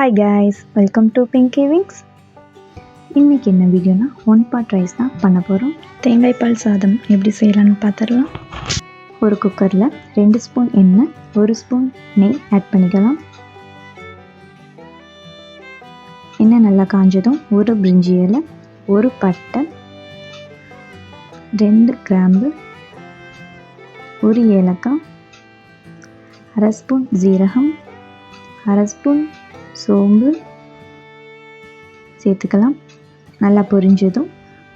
Hi guys welcome to Pinky Wings இன்றைக்கி என்ன வீடியோனா one pot rice தான் பண்ண போகிறோம் தேங்காய் பால் சாதம் எப்படி செய்யலான்னு பார்த்துடலாம். ஒரு குக்கரில் ரெண்டு ஸ்பூன் எண்ணெய் ஒரு ஸ்பூன் நெய் ஆட் பண்ணிக்கலாம். எண்ணெய் நல்லா காஞ்சதும் ஒரு பிரிஞ்சி இலை ஒரு பட்டை ரெண்டு கிராம்பு ஒரு ஏலக்காய் அரை ஸ்பூன் ஜீரகம் அரை ஸ்பூன் சோம்பு சேர்த்துக்கலாம். நல்லா பொரிஞ்சதும்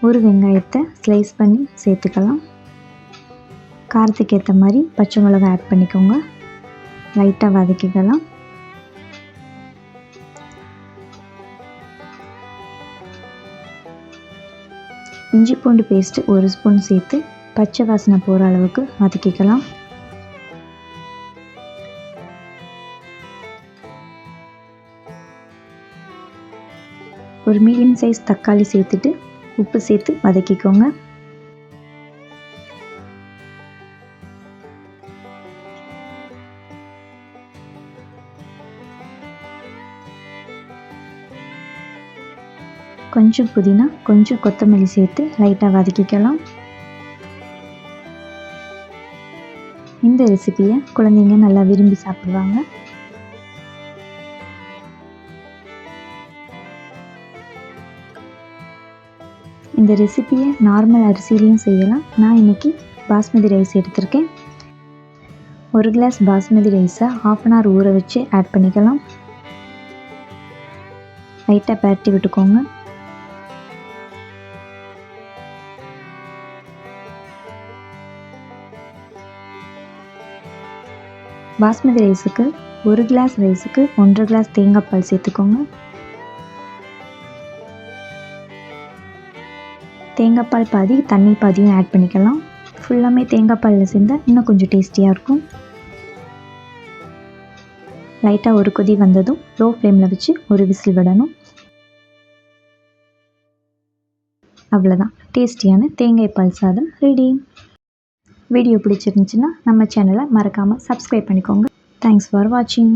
ஒரு வெங்காயத்தை ஸ்லைஸ் பண்ணி சேர்த்துக்கலாம். காரத்துக்கு ஏற்ற மாதிரி பச்சை மிளகாய் ஆட் பண்ணிக்கோங்க. லைட்டாக வதக்கிக்கலாம். இஞ்சி பூண்டு பேஸ்ட்டு ஒரு ஸ்பூன் சேர்த்து பச்சை வாசனை போகிற அளவுக்கு வதக்கிக்கலாம். ஒரு மீடியம் சைஸ் தக்காளி சேர்த்துட்டு உப்பு சேர்த்து வதக்கிக்கோங்க. கொஞ்சம் புதினா கொஞ்சம் கொத்தமல்லி சேர்த்து லைட்டாக வதக்கிக்கலாம். இந்த ரெசிபியை குழந்தைங்க நல்லா விரும்பி சாப்பிடுவாங்க. இந்த ரெசிப்பியை நார்மல் அரிசிலையும் செய்யலாம். நான் இன்றைக்கி பாஸ்மதி ரைஸ் எடுத்திருக்கேன். ஒரு கிளாஸ் பாஸ்மதி ரைஸை ஆஃப் அன் ஹவர் ஊற வச்சு ஆட் பண்ணிக்கலாம். லைட்டாக பேட்டி விட்டுக்கோங்க. பாஸ்மதி ரைஸுக்கு ஒரு கிளாஸ் ரைஸுக்கு ஒன்றரை கிளாஸ் தேங்காய் பால் சேர்த்துக்கோங்க. தேங்காய் பால் பாதி தண்ணி பாதியும் ஆட் பண்ணிக்கலாம். ஃபுல்லாமே தேங்காய் பாலில் சேர்ந்தால் இன்னும் கொஞ்சம் டேஸ்டியாக இருக்கும். லைட்டாக ஒரு கொதி வந்ததும் லோ ஃப்ளேமில் வச்சு ஒரு விசில் விடணும். அவ்வளோதான் டேஸ்டியான தேங்காய் பால் சாதம் ரெடி வீடியோ பிடிச்சிருந்துச்சுன்னா நம்ம சேனலை மறக்காமல் சப்ஸ்கிரைப் பண்ணிக்கோங்க. தேங்க்ஸ் ஃபார் வாட்சிங்